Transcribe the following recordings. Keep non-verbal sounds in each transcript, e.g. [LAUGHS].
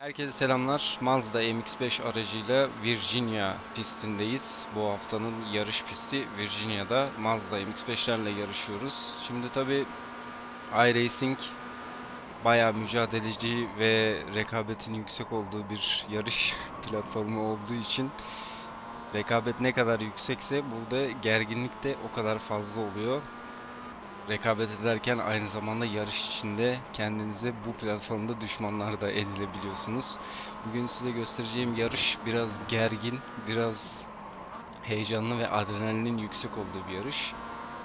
Herkese selamlar. Mazda MX-5 aracıyla Virginia pistindeyiz. Bu haftanın yarış pisti Virginia'da Mazda MX-5'lerle yarışıyoruz. Şimdi tabi iRacing bayağı mücadeleci ve rekabetin yüksek olduğu bir yarış [LAUGHS] platformu olduğu için rekabet ne kadar yüksekse burada gerginlik de o kadar fazla oluyor rekabet ederken aynı zamanda yarış içinde kendinize bu platformda düşmanlar da edinebiliyorsunuz. Bugün size göstereceğim yarış biraz gergin, biraz heyecanlı ve adrenalinin yüksek olduğu bir yarış.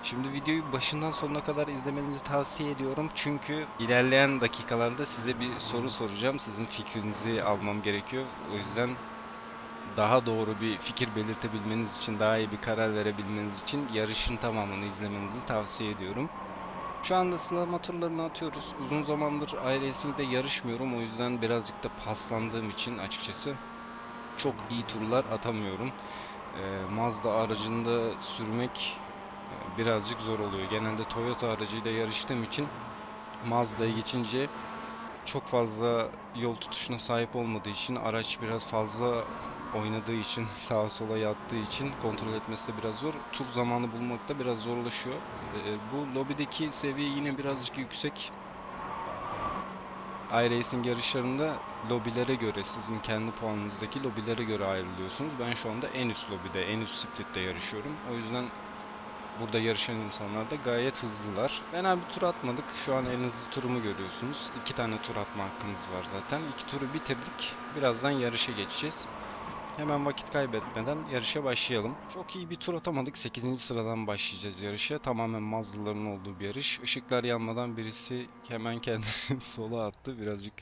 Şimdi videoyu başından sonuna kadar izlemenizi tavsiye ediyorum. Çünkü ilerleyen dakikalarda size bir soru soracağım. Sizin fikrinizi almam gerekiyor. O yüzden daha doğru bir fikir belirtebilmeniz için, daha iyi bir karar verebilmeniz için yarışın tamamını izlemenizi tavsiye ediyorum. Şu anda sıralama turlarını atıyoruz. Uzun zamandır iRacing'de yarışmıyorum. O yüzden birazcık da paslandığım için açıkçası çok iyi turlar atamıyorum. Ee, Mazda aracında sürmek e, birazcık zor oluyor. Genelde Toyota aracıyla yarıştığım için Mazda'ya geçince çok fazla yol tutuşuna sahip olmadığı için araç biraz fazla oynadığı için [LAUGHS] sağa sola yattığı için kontrol etmesi de biraz zor. Tur zamanı bulmakta biraz zorlaşıyor. Ee, bu lobideki seviye yine birazcık yüksek. iRacing yarışlarında lobilere göre sizin kendi puanınızdaki lobilere göre ayrılıyorsunuz. Ben şu anda en üst lobide, en üst splitte yarışıyorum. O yüzden burada yarışan insanlar da gayet hızlılar. Fena bir tur atmadık. Şu an en hızlı turumu görüyorsunuz. İki tane tur atma hakkınız var zaten. İki turu bitirdik. Birazdan yarışa geçeceğiz. Hemen vakit kaybetmeden yarışa başlayalım. Çok iyi bir tur atamadık. 8. sıradan başlayacağız yarışa. Tamamen Mazlıların olduğu bir yarış. Işıklar yanmadan birisi hemen kendini [LAUGHS] sola attı. Birazcık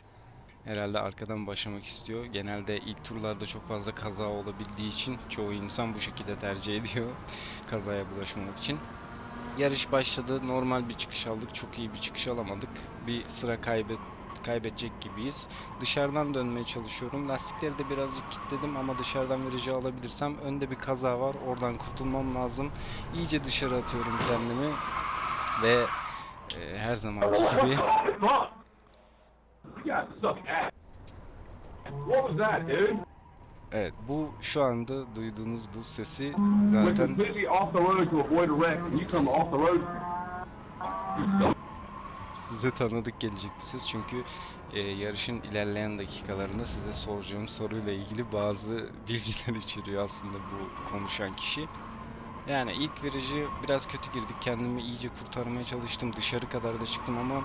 herhalde arkadan başlamak istiyor. Genelde ilk turlarda çok fazla kaza olabildiği için çoğu insan bu şekilde tercih [LAUGHS] ediyor. Kazaya bulaşmamak için. Yarış başladı. Normal bir çıkış aldık. Çok iyi bir çıkış alamadık. Bir sıra kaybet kaybedecek gibiyiz. Dışarıdan dönmeye çalışıyorum. Lastikleri de birazcık kilitledim ama dışarıdan virajı alabilirsem önde bir kaza var. Oradan kurtulmam lazım. İyice dışarı atıyorum kendimi ve e, her zamanki gibi [LAUGHS] evet bu şu anda duyduğunuz bu sesi zaten size tanıdık gelecek bir ses çünkü e, yarışın ilerleyen dakikalarında size soracağım soruyla ilgili bazı [LAUGHS] bilgiler içeriyor aslında bu konuşan kişi. Yani ilk virajı biraz kötü girdik. Kendimi iyice kurtarmaya çalıştım. Dışarı kadar da çıktım ama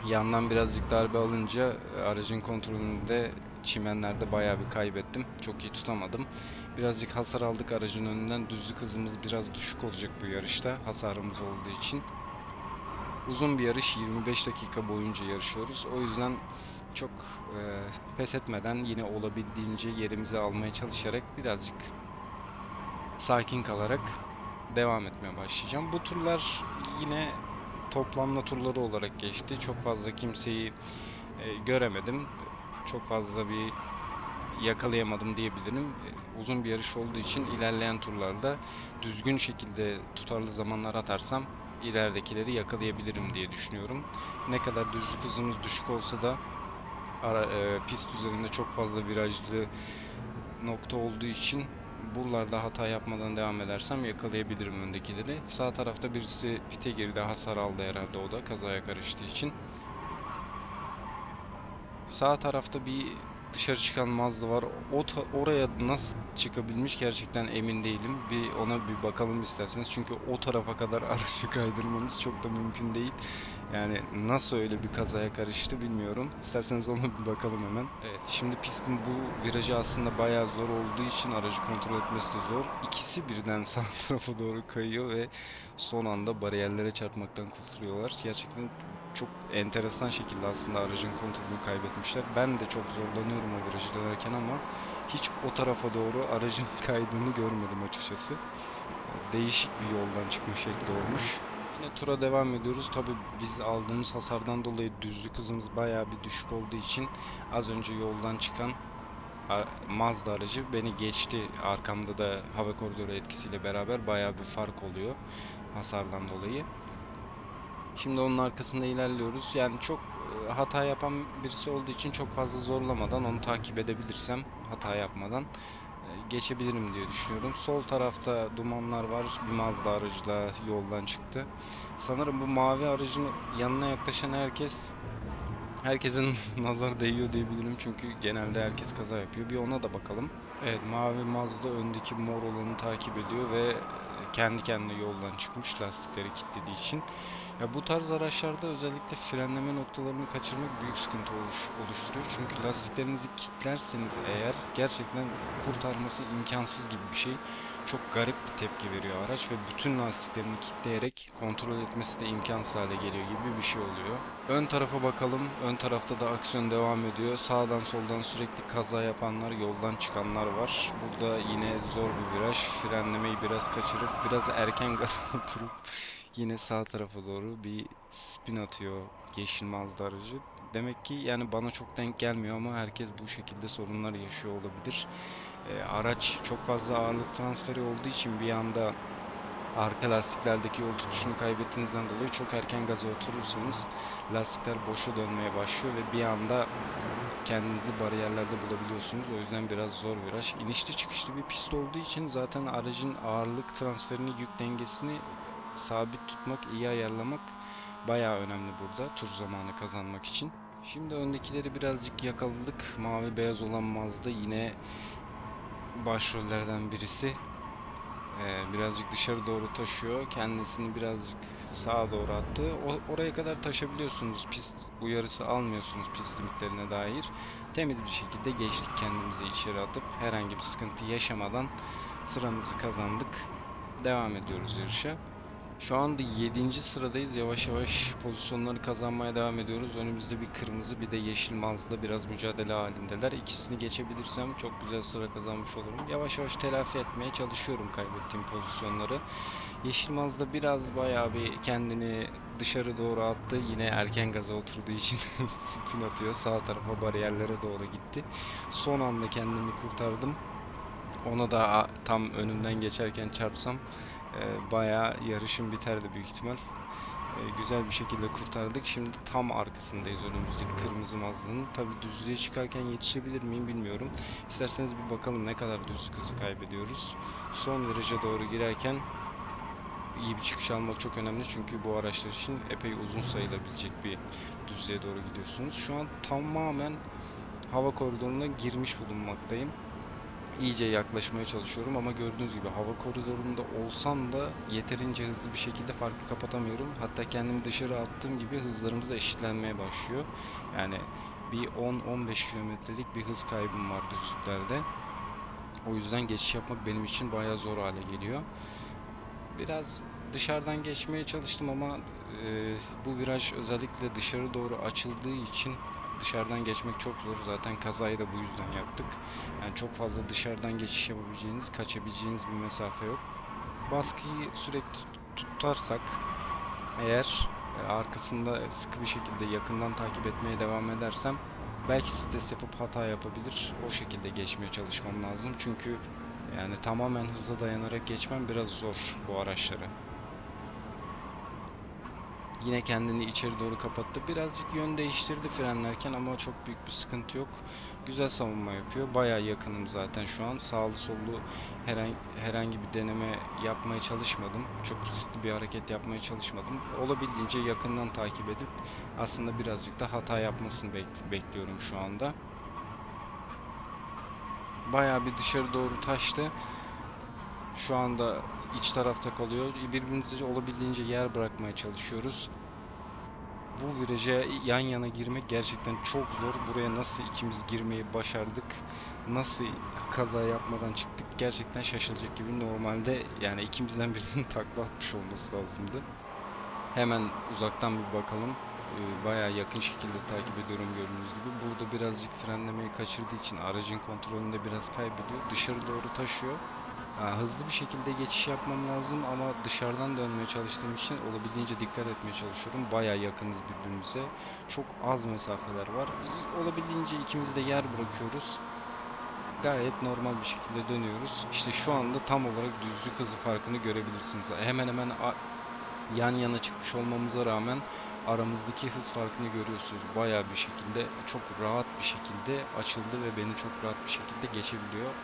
yandan birazcık darbe alınca e, aracın kontrolünde çimenlerde bayağı bir kaybettim. Çok iyi tutamadım. Birazcık hasar aldık aracın önünden. Düzlük hızımız biraz düşük olacak bu yarışta hasarımız olduğu için. Uzun bir yarış 25 dakika boyunca yarışıyoruz. O yüzden çok e, pes etmeden yine olabildiğince yerimizi almaya çalışarak birazcık sakin kalarak devam etmeye başlayacağım. Bu turlar yine toplamla turları olarak geçti. Çok fazla kimseyi e, göremedim. Çok fazla bir yakalayamadım diyebilirim. E, Uzun bir yarış olduğu için ilerleyen turlarda düzgün şekilde tutarlı zamanlar atarsam ileridekileri yakalayabilirim diye düşünüyorum. Ne kadar düzlük hızımız düşük olsa da ara, e, pist üzerinde çok fazla virajlı nokta olduğu için buralarda hata yapmadan devam edersem yakalayabilirim öndekileri. Sağ tarafta birisi pite girdi hasar aldı herhalde o da kazaya karıştığı için. Sağ tarafta bir dışarı çıkan Mazda var. O oraya nasıl çıkabilmiş gerçekten emin değilim. Bir ona bir bakalım isterseniz. Çünkü o tarafa kadar [LAUGHS] aracı kaydırmanız çok da mümkün değil. Yani nasıl öyle bir kazaya karıştı bilmiyorum. İsterseniz ona bir bakalım hemen. Evet şimdi pistin bu virajı aslında bayağı zor olduğu için aracı kontrol etmesi de zor. İkisi birden [LAUGHS] sağ tarafa doğru kayıyor ve son anda bariyerlere çarpmaktan kurtuluyorlar. Gerçekten çok enteresan şekilde aslında aracın kontrolünü kaybetmişler. Ben de çok zorlanıyorum o virajı dönerken ama hiç o tarafa doğru aracın [LAUGHS] kaydığını görmedim açıkçası. Değişik bir yoldan çıkma şekli olmuş. Yine tura devam ediyoruz. Tabi biz aldığımız hasardan dolayı düzlük hızımız bayağı bir düşük olduğu için az önce yoldan çıkan Mazda aracı beni geçti. Arkamda da hava koridoru etkisiyle beraber bayağı bir fark oluyor hasardan dolayı. Şimdi onun arkasında ilerliyoruz. Yani çok e, hata yapan birisi olduğu için çok fazla zorlamadan onu takip edebilirsem hata yapmadan geçebilirim diye düşünüyorum. Sol tarafta dumanlar var. Bir Mazda aracı da yoldan çıktı. Sanırım bu mavi aracın yanına yaklaşan herkes herkesin [LAUGHS] nazar değiyor diyebilirim çünkü genelde herkes kaza yapıyor. Bir ona da bakalım. Evet mavi Mazda öndeki mor olanı takip ediyor ve kendi kendine yoldan çıkmış lastikleri kilitlediği için. Ya bu tarz araçlarda özellikle frenleme noktalarını kaçırmak büyük sıkıntı oluş, oluşturuyor. Çünkü lastiklerinizi kilitlerseniz eğer gerçekten kurtarması imkansız gibi bir şey. Çok garip bir tepki veriyor araç ve bütün lastiklerini kilitleyerek kontrol etmesi de imkansız hale geliyor gibi bir şey oluyor. Ön tarafa bakalım. Ön tarafta da aksiyon devam ediyor. Sağdan soldan sürekli kaza yapanlar, yoldan çıkanlar var. Burada yine zor bir viraj. Frenlemeyi biraz kaçırıp biraz erken [LAUGHS] gaza oturup yine sağ tarafa doğru bir spin atıyor yeşil Mazda aracı. Demek ki yani bana çok denk gelmiyor ama herkes bu şekilde sorunlar yaşıyor olabilir. Ee, araç çok fazla ağırlık transferi olduğu için bir anda arka lastiklerdeki yol tutuşunu kaybettiğinizden dolayı çok erken gaza oturursanız lastikler boşa dönmeye başlıyor ve bir anda kendinizi bariyerlerde bulabiliyorsunuz. O yüzden biraz zor viraj. İnişli çıkışlı bir pist olduğu için zaten aracın ağırlık transferini, yük dengesini sabit tutmak, iyi ayarlamak bayağı önemli burada tur zamanı kazanmak için. Şimdi öndekileri birazcık yakaladık. Mavi beyaz olan Mazda yine başrollerden birisi. Ee, birazcık dışarı doğru taşıyor. Kendisini birazcık sağa doğru attı. O, oraya kadar taşabiliyorsunuz. Pist uyarısı almıyorsunuz pist limitlerine dair. Temiz bir şekilde geçtik kendimizi içeri atıp herhangi bir sıkıntı yaşamadan sıramızı kazandık. Devam ediyoruz yarışa. Şu anda 7. sıradayız. Yavaş yavaş pozisyonları kazanmaya devam ediyoruz. Önümüzde bir kırmızı bir de yeşil Mazda biraz mücadele halindeler. İkisini geçebilirsem çok güzel sıra kazanmış olurum. Yavaş yavaş telafi etmeye çalışıyorum kaybettiğim pozisyonları. Yeşil Mazda biraz bayağı bir kendini dışarı doğru attı. Yine erken gaza oturduğu için [LAUGHS] spin atıyor. Sağ tarafa bariyerlere doğru gitti. Son anda kendimi kurtardım. Ona da tam önünden geçerken çarpsam e, bayağı yarışın biterdi büyük ihtimal. E, güzel bir şekilde kurtardık. Şimdi tam arkasındayız önümüzdeki kırmızı Mazda'nın. Tabi düzlüğe çıkarken yetişebilir miyim bilmiyorum. İsterseniz bir bakalım ne kadar düzlük hızı kaybediyoruz. Son viraja doğru girerken iyi bir çıkış almak çok önemli çünkü bu araçlar için epey uzun sayılabilecek bir düzlüğe doğru gidiyorsunuz. Şu an tamamen hava koridoruna girmiş bulunmaktayım iyice yaklaşmaya çalışıyorum ama gördüğünüz gibi hava koridorunda olsam da yeterince hızlı bir şekilde farkı kapatamıyorum. Hatta kendimi dışarı attığım gibi hızlarımız da eşitlenmeye başlıyor. Yani bir 10-15 kilometrelik bir hız kaybım var düzlüklerde. O yüzden geçiş yapmak benim için bayağı zor hale geliyor. Biraz dışarıdan geçmeye çalıştım ama e, bu viraj özellikle dışarı doğru açıldığı için dışarıdan geçmek çok zor. Zaten kazayı da bu yüzden yaptık. Yani çok fazla dışarıdan geçiş yapabileceğiniz, kaçabileceğiniz bir mesafe yok. Baskıyı sürekli tutarsak eğer e, arkasında sıkı bir şekilde yakından takip etmeye devam edersem belki stres yapıp hata yapabilir. O şekilde geçmeye çalışmam lazım. Çünkü yani tamamen hıza dayanarak geçmem biraz zor bu araçları. Yine kendini içeri doğru kapattı. Birazcık yön değiştirdi frenlerken ama çok büyük bir sıkıntı yok. Güzel savunma yapıyor. Bayağı yakınım zaten şu an. Sağlı sollu herhangi, herhangi bir deneme yapmaya çalışmadım. Çok riskli bir hareket yapmaya çalışmadım. Olabildiğince yakından takip edip aslında birazcık da hata yapmasını bek- bekliyorum şu anda. Bayağı bir dışarı doğru taştı. Şu anda iç tarafta kalıyor. Birbirimize olabildiğince yer bırakmaya çalışıyoruz. Bu viraja yan yana girmek gerçekten çok zor. Buraya nasıl ikimiz girmeyi başardık? Nasıl kaza yapmadan çıktık? Gerçekten şaşılacak gibi. Normalde yani ikimizden birinin [LAUGHS] takla atmış olması lazımdı. Hemen uzaktan bir bakalım. Ee, Bayağı yakın şekilde takip ediyorum gördüğünüz gibi. Burada birazcık frenlemeyi kaçırdığı için aracın kontrolünde biraz kaybediyor. Dışarı doğru taşıyor. Ha, hızlı bir şekilde geçiş yapmam lazım ama dışarıdan dönmeye çalıştığım için olabildiğince dikkat etmeye çalışıyorum. Bayağı yakınız birbirimize. Çok az mesafeler var. Olabildiğince ikimiz de yer bırakıyoruz. Gayet normal bir şekilde dönüyoruz. İşte şu anda tam olarak düzlük hızı farkını görebilirsiniz. Hemen hemen yan yana çıkmış olmamıza rağmen aramızdaki hız farkını görüyorsunuz. Bayağı bir şekilde çok rahat bir şekilde açıldı ve beni çok rahat bir şekilde geçebiliyor.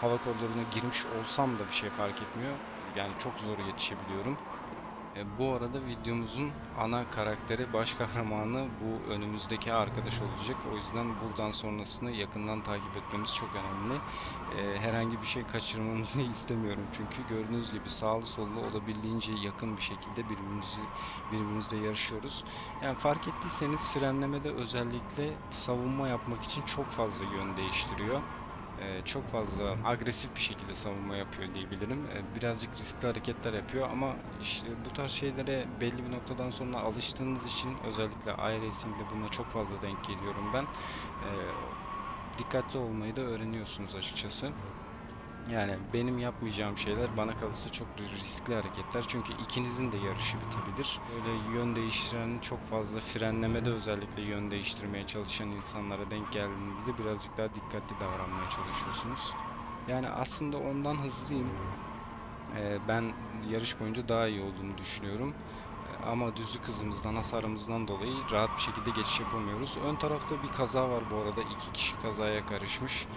Hava koridoruna girmiş olsam da bir şey fark etmiyor. Yani çok zor yetişebiliyorum. E, bu arada videomuzun ana karakteri, baş kahramanı bu önümüzdeki arkadaş olacak. O yüzden buradan sonrasını yakından takip etmemiz çok önemli. E, herhangi bir şey kaçırmanızı [LAUGHS] istemiyorum. Çünkü gördüğünüz gibi sağlı sollu olabildiğince yakın bir şekilde birbirimizi birbirimizle yarışıyoruz. Yani fark ettiyseniz frenlemede özellikle savunma yapmak için çok fazla yön değiştiriyor. Ee, çok fazla agresif bir şekilde savunma yapıyor diyebilirim. Ee, birazcık riskli hareketler yapıyor ama işte bu tarz şeylere belli bir noktadan sonra alıştığınız için özellikle iRacing'de buna çok fazla denk geliyorum ben. Ee, dikkatli olmayı da öğreniyorsunuz açıkçası. Yani benim yapmayacağım şeyler bana kalırsa çok riskli hareketler. Çünkü ikinizin de yarışı bitebilir. Böyle yön değiştiren çok fazla frenlemede özellikle yön değiştirmeye çalışan insanlara denk geldiğinizde birazcık daha dikkatli davranmaya çalışıyorsunuz. Yani aslında ondan hızlıyım. Ee, ben yarış boyunca daha iyi olduğunu düşünüyorum. Ee, Ama düzlük hızımızdan, hasarımızdan dolayı rahat bir şekilde geçiş yapamıyoruz. Ön tarafta bir kaza var bu arada. İki kişi kazaya karışmış.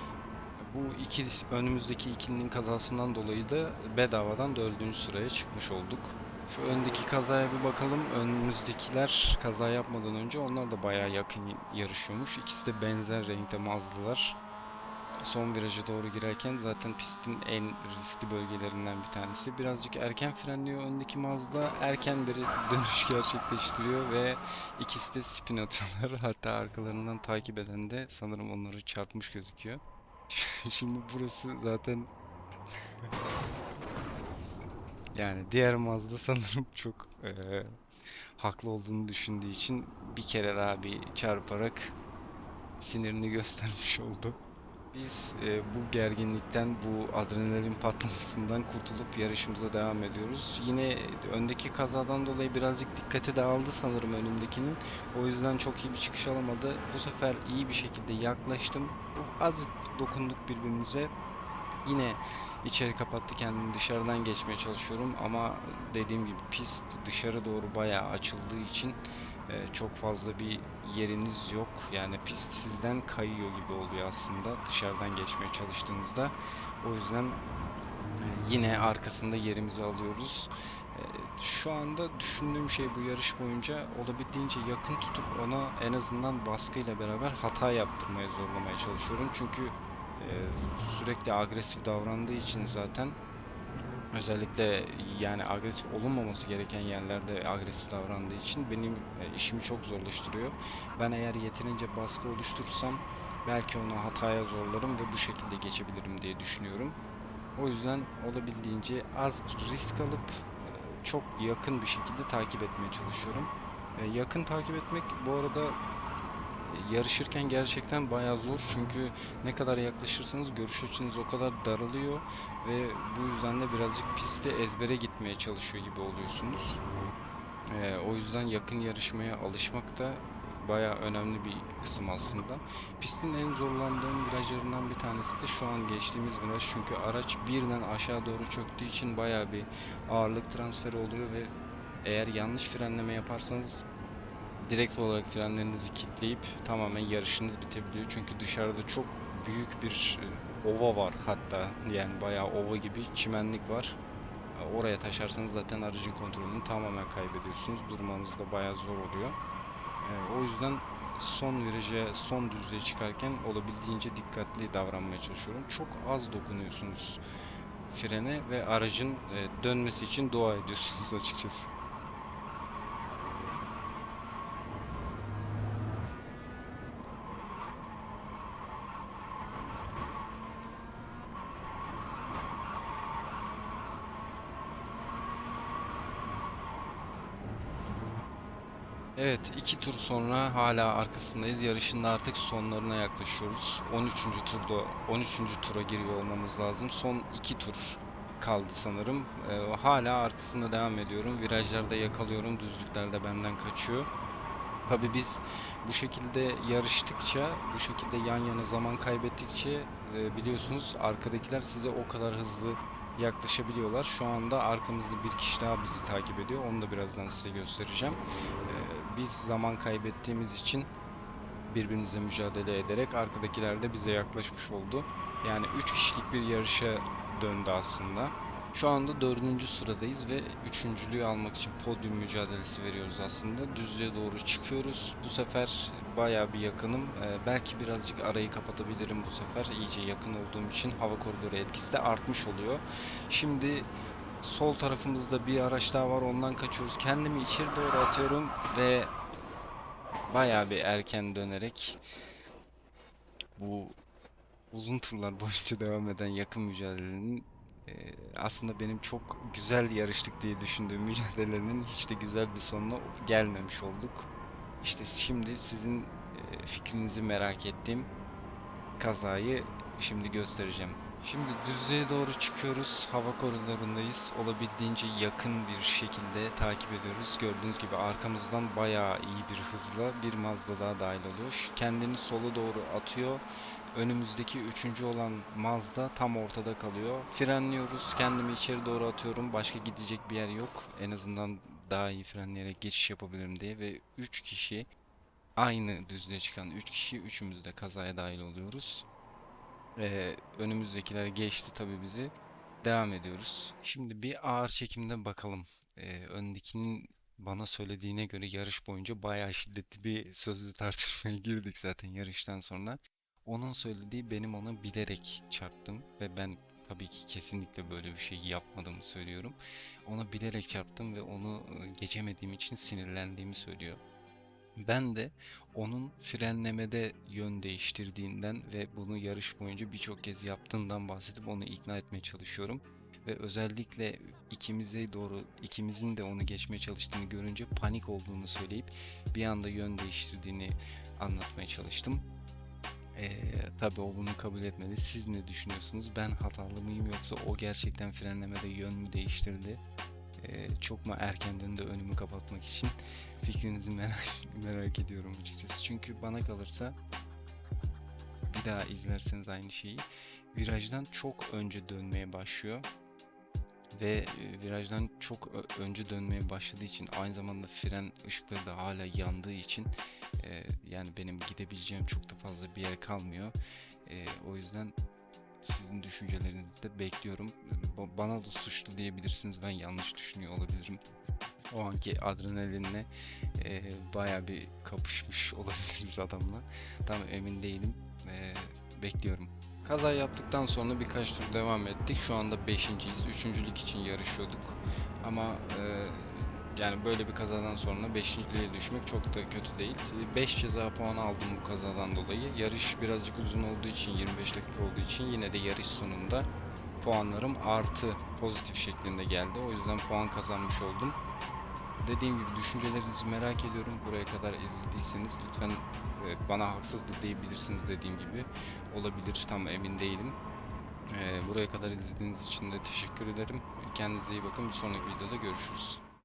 Bu iki önümüzdeki ikilinin kazasından dolayı da bedavadan dördüncü sıraya çıkmış olduk. Şu öndeki kazaya bir bakalım. Önümüzdekiler kaza yapmadan önce onlar da bayağı yakın yarışıyormuş. İkisi de benzer renkte Mazda'lar. Son viraja doğru girerken zaten pistin en riskli bölgelerinden bir tanesi. Birazcık erken frenliyor öndeki Mazda. Erken bir dönüş gerçekleştiriyor ve ikisi de spin atıyorlar. [LAUGHS] Hatta arkalarından takip eden de sanırım onları çarpmış gözüküyor. [LAUGHS] Şimdi burası zaten yani diğer Mazda sanırım [LAUGHS] çok eee, haklı olduğunu düşündüğü için bir kere daha bir çarparak sinirini göstermiş oldu. Biz eee, bu gerginlikten, bu adrenalin patlamasından kurtulup yarışımıza devam ediyoruz. Yine öndeki kazadan dolayı birazcık dikkati dağıldı sanırım önümdekinin. O yüzden çok iyi bir çıkış alamadı. Bu sefer iyi bir şekilde yaklaştım. Azıcık dokunduk birbirimize. Yine içeri kapattı kendini dışarıdan geçmeye çalışıyorum ama dediğim gibi pist dışarı doğru bayağı açıldığı için e, çok fazla bir yeriniz yok. Yani pist sizden kayıyor gibi oluyor aslında dışarıdan geçmeye çalıştığınızda. O yüzden e, yine arkasında yerimizi alıyoruz. E, Şu anda düşündüğüm şey bu yarış boyunca olabildiğince yakın tutup ona en azından baskıyla beraber hata yaptırmaya zorlamaya çalışıyorum. Çünkü e, sürekli agresif davrandığı için zaten özellikle yani agresif olunmaması gereken yerlerde agresif davrandığı için benim e, işimi çok zorlaştırıyor. Ben eğer yeterince baskı oluşturursam belki onu hataya zorlarım ve bu şekilde geçebilirim diye düşünüyorum. O yüzden olabildiğince az risk alıp e, çok yakın bir şekilde takip etmeye çalışıyorum. E, Yakın takip etmek bu arada yarışırken gerçekten bayağı zor çünkü ne kadar yaklaşırsanız görüş açınız o kadar daralıyor ve bu yüzden de birazcık pistte ezbere gitmeye çalışıyor gibi oluyorsunuz. Ee, o yüzden yakın yarışmaya alışmak da bayağı önemli bir kısım aslında. Pistin en zorlandığım virajlarından bir tanesi de şu an geçtiğimiz viraj çünkü araç birden aşağı doğru çöktüğü için bayağı bir ağırlık transferi oluyor ve eğer yanlış frenleme yaparsanız direkt olarak frenlerinizi kilitleyip tamamen yarışınız bitebiliyor. Çünkü dışarıda çok büyük bir e, ova var hatta yani bayağı ova gibi çimenlik var. Oraya taşarsanız zaten aracın kontrolünü tamamen kaybediyorsunuz. Durmanız da bayağı zor oluyor. E, o yüzden son viraja, son düzlüğe çıkarken olabildiğince dikkatli davranmaya çalışıyorum. Çok az dokunuyorsunuz frene ve aracın e, dönmesi için dua ediyorsunuz [LAUGHS] açıkçası. Evet, iki tur sonra hala arkasındayız. Yarışın da artık sonlarına yaklaşıyoruz. 13. turda 13. tura giriyor olmamız lazım. Son iki tur kaldı sanırım. Ee, hala arkasında devam ediyorum. Virajlarda yakalıyorum, düzlüklerde benden kaçıyor. Tabii biz bu şekilde yarıştıkça, bu şekilde yan yana zaman kaybettikçe e, biliyorsunuz arkadakiler size o kadar hızlı yaklaşabiliyorlar. Şu anda arkamızda bir kişi daha bizi takip ediyor. Onu da birazdan size göstereceğim. Ee, biz zaman kaybettiğimiz için birbirimize mücadele ederek arkadakiler de bize yaklaşmış oldu. Yani 3 kişilik bir yarışa döndü aslında. Şu anda dördüncü sıradayız ve üçüncülüğü almak için podyum mücadelesi veriyoruz aslında. Düzlüğe doğru çıkıyoruz. Bu sefer bayağı bir yakınım. Ee, belki birazcık arayı kapatabilirim bu sefer. İyice yakın olduğum için hava koridoru etkisi de artmış oluyor. Şimdi sol tarafımızda bir araç daha var. Ondan kaçıyoruz. Kendimi içeri doğru atıyorum ve bayağı bir erken dönerek bu uzun turlar boyunca devam eden yakın mücadelenin e, aslında benim çok güzel yarıştık diye düşündüğüm [LAUGHS] mücadelenin hiç de güzel bir sonuna gelmemiş olduk. İşte şimdi sizin e, fikrinizi merak ettiğim kazayı şimdi göstereceğim. Şimdi düzlüğe doğru çıkıyoruz. Hava koridorundayız. Olabildiğince yakın bir şekilde takip ediyoruz. Gördüğünüz gibi arkamızdan bayağı iyi bir hızla bir Mazda daha dahil oluyor. Kendini sola doğru atıyor. Önümüzdeki üçüncü olan Mazda tam ortada kalıyor. Frenliyoruz. Kendimi içeri doğru atıyorum. Başka gidecek bir yer yok. En azından daha iyi frenleyerek geçiş yapabilirim diye ve 3 kişi aynı düzlüğe çıkan 3 kişi üçümüz de kazaya dahil oluyoruz. Ee, önümüzdekiler geçti tabii bizi. Devam ediyoruz. Şimdi bir ağır çekimde bakalım. Ee, öndekinin bana söylediğine göre yarış boyunca bayağı şiddetli bir sözlü [LAUGHS] tartışmaya girdik zaten yarıştan sonra. Onun söylediği benim ona bilerek çarptım ve ben tabii ki kesinlikle böyle bir şey yapmadığımı söylüyorum. Ona bilerek çarptım ve onu e, geçemediğim için sinirlendiğimi söylüyor. Ben de onun frenlemede yön değiştirdiğinden ve bunu yarış boyunca birçok kez yaptığından bahsedip onu ikna etmeye çalışıyorum. Ve özellikle ikimize doğru ikimizin de onu geçmeye çalıştığını görünce panik olduğunu söyleyip bir anda yön değiştirdiğini anlatmaya çalıştım. Ee, tabii o bunu kabul etmedi. Siz ne düşünüyorsunuz? Ben hatalı mıyım yoksa o gerçekten frenlemede yön mü değiştirdi? Ee, çok mu erken döndü önümü kapatmak için? [LAUGHS] Fikrinizi merak, merak ediyorum açıkçası. Çünkü bana kalırsa bir daha izlerseniz aynı şeyi virajdan çok önce dönmeye başlıyor ve e, virajdan çok ö- önce dönmeye başladığı için aynı zamanda fren ışıkları da hala yandığı için e, yani benim gidebileceğim çok da fazla bir yer kalmıyor. E, o yüzden sizin düşüncelerinizi de bekliyorum. Ba- Bana da suçlu diyebilirsiniz. Ben yanlış düşünüyor olabilirim. O anki adrenalinle e, baya bir kapışmış [LAUGHS] olabiliriz adamla. Tam emin değilim. E, bekliyorum. Kaza yaptıktan sonra birkaç tur devam ettik. Şu anda beşinciyiz. Üçüncülük için yarışıyorduk. Ama e, yani böyle bir kazadan sonra beşinciliğe düşmek çok da kötü değil. 5 ceza puanı aldım bu kazadan dolayı. Yarış birazcık uzun olduğu için 25 dakika olduğu için yine de yarış sonunda puanlarım artı pozitif şeklinde geldi. O yüzden puan kazanmış oldum. Dediğim gibi düşüncelerinizi merak ediyorum. Buraya kadar izlediyseniz lütfen e, bana haksızlık diyebilirsiniz dediğim gibi. Olabilir tam emin değilim. E, buraya kadar izlediğiniz için de teşekkür ederim. Kendinize iyi bakın. Bir sonraki videoda görüşürüz.